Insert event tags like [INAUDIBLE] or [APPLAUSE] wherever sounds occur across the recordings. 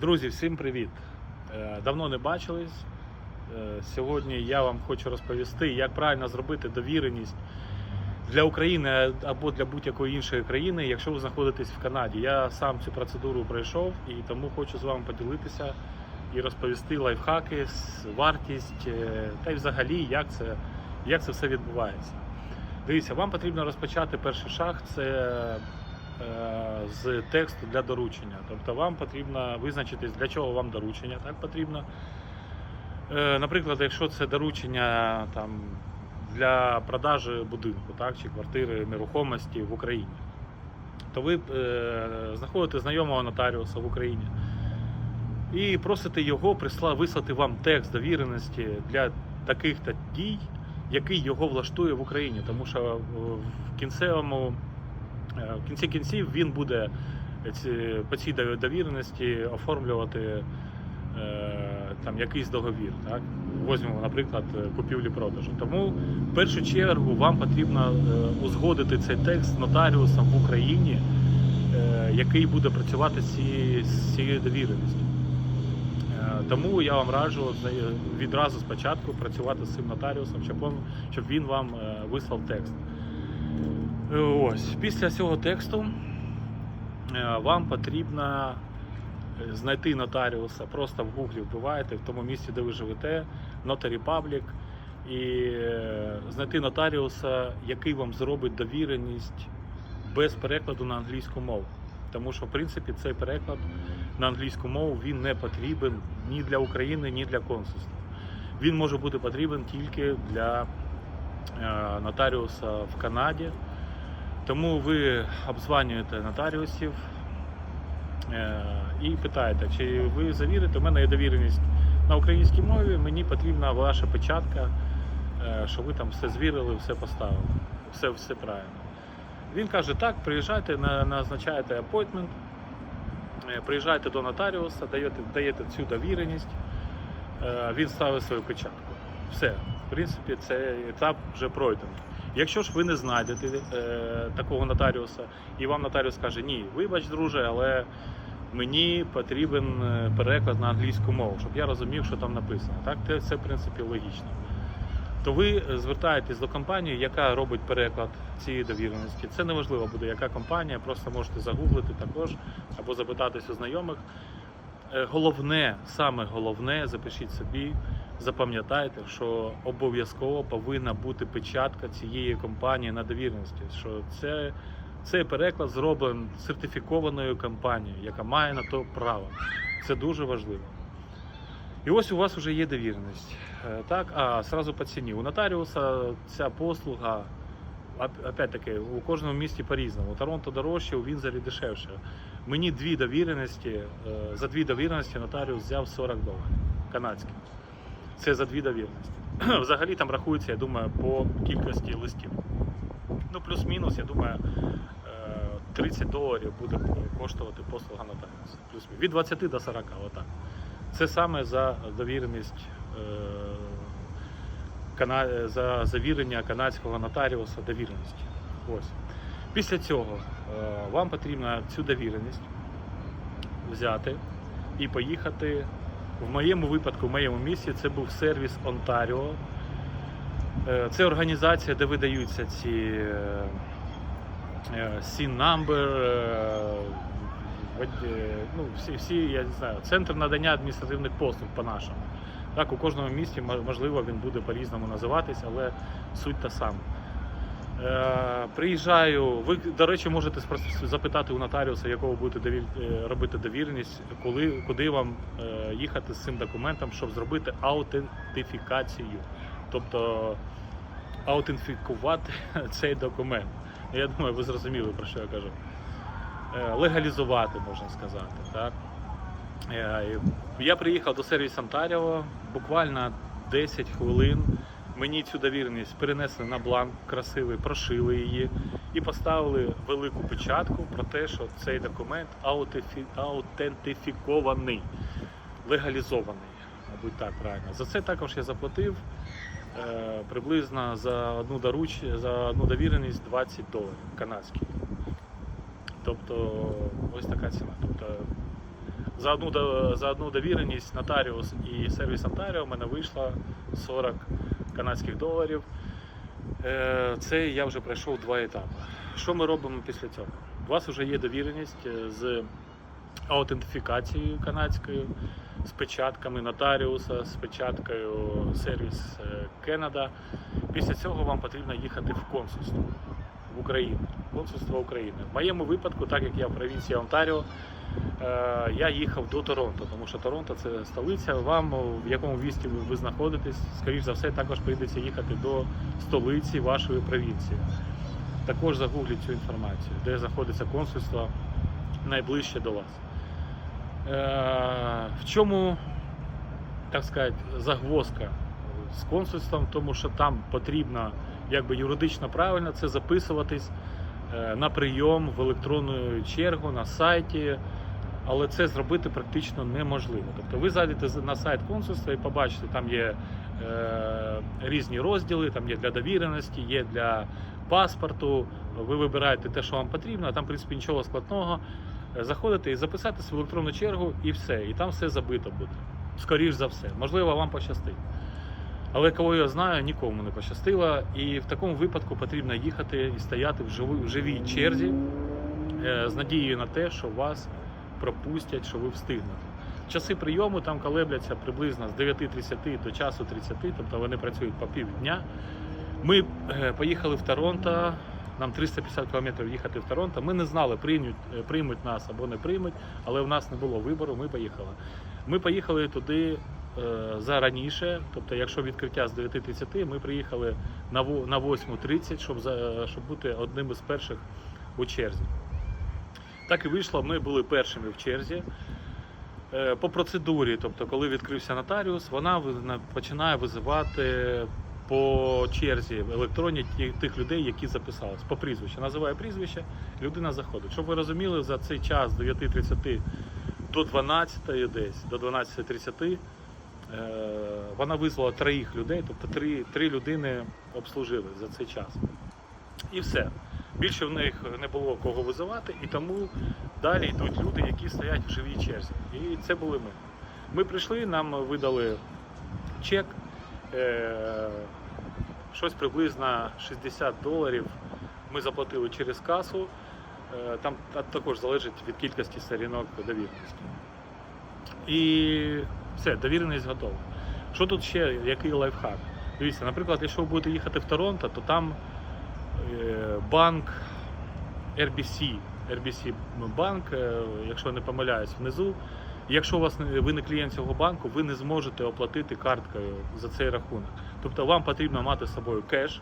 Друзі, всім привіт! Е, Давно не бачились. Е, Сьогодні я вам хочу розповісти, як правильно зробити довіреність для України або для будь-якої іншої країни, якщо ви знаходитесь в Канаді. Я сам цю процедуру пройшов і тому хочу з вами поділитися і розповісти лайфхаки, вартість е, та й взагалі, як це, як це все відбувається. Дивіться, вам потрібно розпочати перший шаг. Це з тексту для доручення. Тобто вам потрібно визначитись, для чого вам доручення. Так потрібно. Е, Наприклад, якщо це доручення там, для продажі будинку так, чи квартири нерухомості в Україні, то ви е, знаходите знайомого нотаріуса в Україні і просите його присла, вислати вам текст довіреності для таких-то дій, який його влаштує в Україні. Тому що е, в кінцевому Е, В кінці кінців він буде ці- по цій довіреності оформлювати е, там якийсь договір. Так? Возьмемо, наприклад, е, купівлі-продажу. Тому в першу чергу вам потрібно е, узгодити цей текст з нотаріусом в Україні, е, який буде працювати з цією, довіреністю. Е, Тому я вам раджу відразу спочатку працювати з цим нотаріусом, щоб, він вам е, вислав текст. Е, Ось, після цього тексту е, вам потрібно е, знайти нотаріуса. Просто в гуглі вбиваєте в тому місці, де ви живете, Notary Public, і знайти нотаріуса, який вам зробить довіреність без перекладу на англійську мову. Тому що, в принципі, цей переклад на англійську мову він не потрібен ні для України, ні для консульства. Він може бути потрібен тільки для нотаріуса в Канаді. Тому ви обзванюєте нотаріусів е, і питаєте, чи ви завірите, у мене є довіреність на українській мові, мені потрібна ваша печатка, е, що ви там все звірили, все поставили, все, все правильно. Він каже, так, приїжджайте, назначаєте апойтмент, приїжджайте до нотаріуса, даєте, даєте цю довіреність, е, він ставить свою печатку. Все, в принципі, цей етап вже пройдений. Якщо ж ви не знайдете е, такого нотаріуса, і вам нотаріус каже, ні, вибач, друже, але мені потрібен е, переклад на англійську мову, щоб я розумів, що там написано. Так, це, це в принципі логічно. То ви звертаєтесь до компанії, яка робить переклад цієї довіреності. Це неважливо буде, яка компанія, просто можете загуглити також або запитатись у знайомих. Е, Головне, саме головне, запишіть собі, запам'ятайте, що обов'язково повинна бути печатка цієї компанії на довіреності. Що це, цей переклад зроблений сертифікованою компанією, яка має на то право. Це дуже важливо. І ось у вас вже є довіреність. Е, Так, а сразу по ціні. У нотаріуса ця послуга, опять-таки, у кожному місті по-різному. У Торонто дорожче, у Вінзорі дешевше. Мені дві довіреності, е, за дві довіреності нотаріус взяв 40 доларів канадських. Це за дві довіреності. [CLEARS THROAT] Взагалі там рахується, я думаю, по кількості листів. Ну, плюс-мінус, я думаю, е, 30 доларів буде коштувати послуга нотаріуса. Плюс від 20 до 40, отак. Це саме за довіреність е, за завірення канадського нотаріуса довіреності. Ось. Після цього е, вам потрібно цю довіреність взяти і поїхати. В моєму випадку, в моєму місті, це був сервіс Онтаріо. Е, Це організація, де видаються ці SIN number, е, вод- е, ну, всі, всі, я не знаю, центр надання адміністративних послуг по-нашому. Так, у кожному місті можливо він буде по-різному називатись, але суть та сама. Е, приїжджаю. Ви, до речі, можете запитати у нотаріуса, якого будете е, робити довіреність, коли, куди вам е, їхати з цим документом, щоб зробити аутентифікацію. Тобто аутентифікувати [LAUGHS] цей документ. Я думаю, ви зрозуміли, про що я кажу. Легалізувати, можна сказати. Так? Я приїхав до сервісу Онтаріо, буквально 10 хвилин. Мені цю довіреність перенесли на бланк красивий, прошили її і поставили велику печатку про те, що цей документ аутентифікований, легалізований, мабуть, так правильно. За це також я заплатив е, приблизно за одну доруч, за одну довіреність 20 доларів канадських. Тобто ось така ціна. Тобто За одну, за одну довіреність нотаріус і сервіс Онтаріо в мене вийшло 40 канадських доларів. Е, Це я вже пройшов два етапи. Що ми робимо після цього? У вас вже є довіреність е, з аутентифікацією канадською, з печатками нотаріуса, з печаткою сервіс Кенада. Після цього вам потрібно їхати в консульство в Україну. Консульство України. В моєму випадку, так як я в провінції Онтаріо, е, я їхав до Торонто, тому що Торонто це столиця. Вам в якому місті ви, знаходитесь, скоріш за все, також прийдеться їхати до столиці вашої провінції. Також загугліть цю інформацію, де знаходиться консульство найближче до вас. Е, В чому, так сказати, загвоздка з консульством, тому що там потрібно якби юридично правильно це записуватись е, на прийом в електронну чергу на сайті, але це зробити практично неможливо. Тобто ви зайдете на сайт консульства і побачите, там є е, різні розділи, там є для довіреності, є для паспорту. Ви вибираєте те, що вам потрібно, а там, в принципі, нічого складного. Е, Заходите і записатись в електронну чергу, і все. І там все забито буде. Скоріш за все. Можливо, вам пощастить. Але кого я знаю, нікому не пощастило. І в такому випадку потрібно їхати і стояти в живій, в живій черзі е, з надією на те, що вас пропустять, що ви встигнете. Часи прийому там колебляться приблизно з 9.30 до часу 30, тобто вони працюють по півдня. Ми е, поїхали в Торонто. Нам 350 кілометрів їхати в Торонто. Ми не знали, приймуть, е, приймуть нас або не приймуть, але в нас не було вибору. Ми поїхали. Ми поїхали туди зараніше, тобто, якщо відкриття з 9.30, ми приїхали на во- на 8.30, щоб, щоб бути одним із перших у черзі. Так і вийшло, ми були першими в черзі. Е, По процедурі, тобто, коли відкрився нотаріус, вона починає визивати по черзі в електроні тих людей, які записались. По прізвищу. Називає прізвище, людина заходить. Щоб ви розуміли, за цей час з 9.30 до 12 десь, до 12.30 е, вона визвала троїх людей, тобто три, три людини обслужили за цей час. І все. Більше в них не було кого визивати, і тому далі йдуть люди, які стоять в живій черзі. І це були ми. Ми прийшли, нам видали чек, е, щось приблизно 60 доларів. Ми заплатили через касу. Е, Там також залежить від кількості сторінок довіреності. І все, довіреність готова. Що тут ще, який лайфхак? Дивіться, наприклад, якщо ви будете їхати в Торонто, то там е, банк RBC, RBC банк, е, якщо не помиляюсь, внизу. Якщо у вас ви не клієнт цього банку, ви не зможете оплатити карткою за цей рахунок. Тобто вам потрібно мати з собою кеш,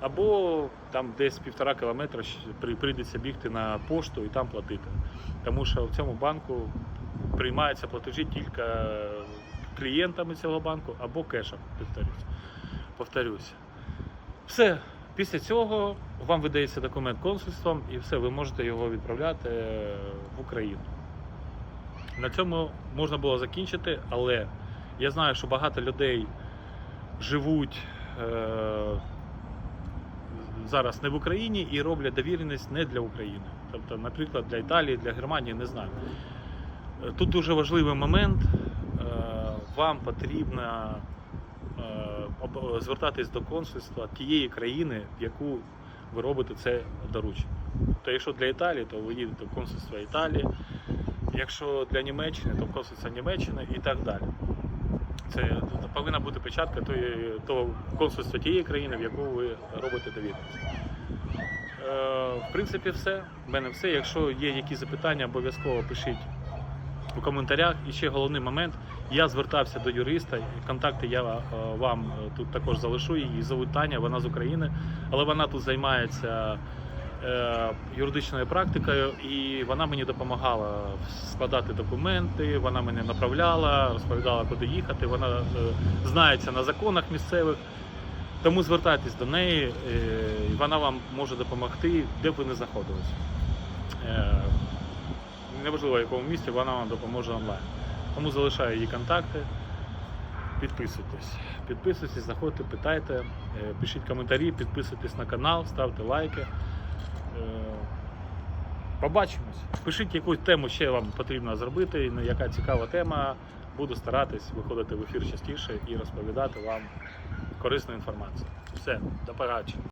або там десь півтора кілометра прийдеться бігти на пошту і там платити. Тому що в цьому банку приймаються платежі тільки клієнтами цього банку або кешем, повторюсь. повторюсь. Все. Після цього вам видається документ консульством і все, ви можете його відправляти е, в Україну. На цьому можна було закінчити, але я знаю, що багато людей живуть е, зараз не в Україні і роблять довіреність не для України. Тобто, наприклад, для Італії, для Германії, не знаю. Тут дуже важливий момент. Е, Вам потрібно е, звертатись до консульства тієї країни, в яку ви робите це доручення. Тобто, якщо для Італії, то ви їдете в консульство Італії, якщо для Німеччини, то консульство Німеччини і так далі. Це повинна бути печатка того консульства тієї країни, в яку ви робите довіреність. Е, в принципі, все. В мене все. Якщо є якісь запитання, обов'язково пишіть у коментарях. І ще головний момент. Я звертався до юриста, контакти я е, вам е, тут також залишу. Її звуть Таня, вона з України, але вона тут займається е, юридичною практикою, і вона мені допомагала складати документи, вона мене направляла, розповідала, куди їхати. Вона знається на законах місцевих. Тому звертайтесь до неї, і вона вам може допомогти, де б ви не знаходились. Неважливо, в якому місці вона вам допоможе онлайн. Тому залишаю її контакти. Підписуйтесь. Підписуйтесь, заходьте, питайте, е, пишіть коментарі, підписуйтесь на канал, ставте лайки. Е, Побачимось. Пишіть, яку тему ще вам потрібно зробити, яка цікава тема. Буду старатись виходити в ефір частіше і розповідати вам корисну інформацію. Все, до побачення.